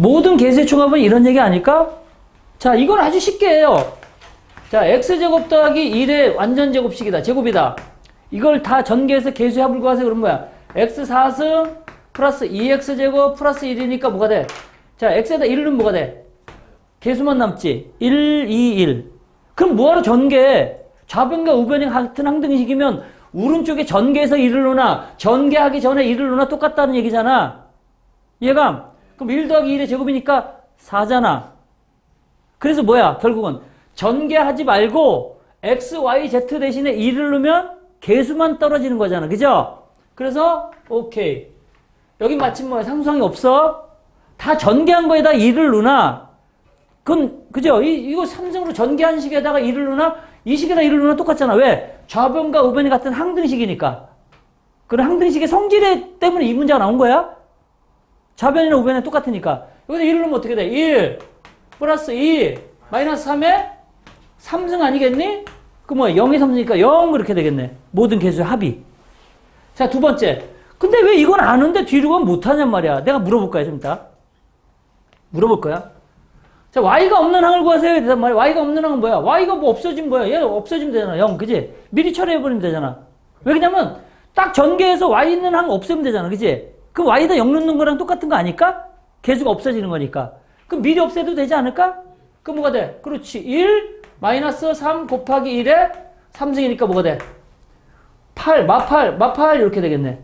모든 개수의 총합은 이런 얘기 아닐까? 자, 이건 아주 쉽게 해요. 자, x제곱 더하기 1의 완전 제곱식이다. 제곱이다. 이걸 다 전개해서 개수의 합을 구하세요. 그럼 뭐야? x 4승 플러스 2x제곱 플러스 1이니까 뭐가 돼? 자, x에다 1은 뭐가 돼? 개수만 남지. 1, 2, 1. 그럼 뭐하러 전개? 좌변과 우변이 같은 항등식이면 오른쪽에 전개해서 1을 놓나 전개하기 전에 1을 놓나 똑같다는 얘기잖아. 이해감? 그럼 1 더하기 1의 제곱이니까 4잖아. 그래서 뭐야? 결국은 전개하지 말고 x, y, z 대신에 1을 넣으면 개수만 떨어지는 거잖아. 그죠? 그래서 오케이. 여기 마침 뭐야? 상수항이 없어? 다 전개한 거에다 1을 넣나? 그건 그죠? 이, 이거 삼성으로 전개한 식에다가 1을 넣나? 이 식에다 1을 넣나 똑같잖아. 왜? 좌변과 우변이 같은 항등식이니까. 그런 항등식의 성질 때문에 이 문제가 나온 거야? 좌변이나 우변이 똑같으니까. 여기다 1을 넣으면 어떻게 돼? 1 플러스 2 마이너스 3에 3승 아니겠니? 그 뭐야 0에 3승이니까 0 그렇게 되겠네. 모든 개수의 합이. 자, 두 번째. 근데 왜 이건 아는데 뒤로 가면 못하냔 말이야. 내가 물어볼 거야, 좀 이따. 물어볼 거야. 자, y가 없는 항을 구하세요. 대단 말이야. y가 없는 항은 뭐야? y가 뭐 없어지면 뭐야? 얘 없어지면 되잖아. 0, 그지? 미리 처리해버리면 되잖아. 왜 그러냐면, 딱 전개해서 y 있는 항 없애면 되잖아. 그지? 그럼 y에다 0 넣는 거랑 똑같은 거 아닐까? 개수가 없어지는 거니까. 그럼 미리 없애도 되지 않을까? 그럼 뭐가 돼? 그렇지. 1 마이너스 3 곱하기 1에 3승이니까 뭐가 돼? 8, 마팔, 마팔 이렇게 되겠네.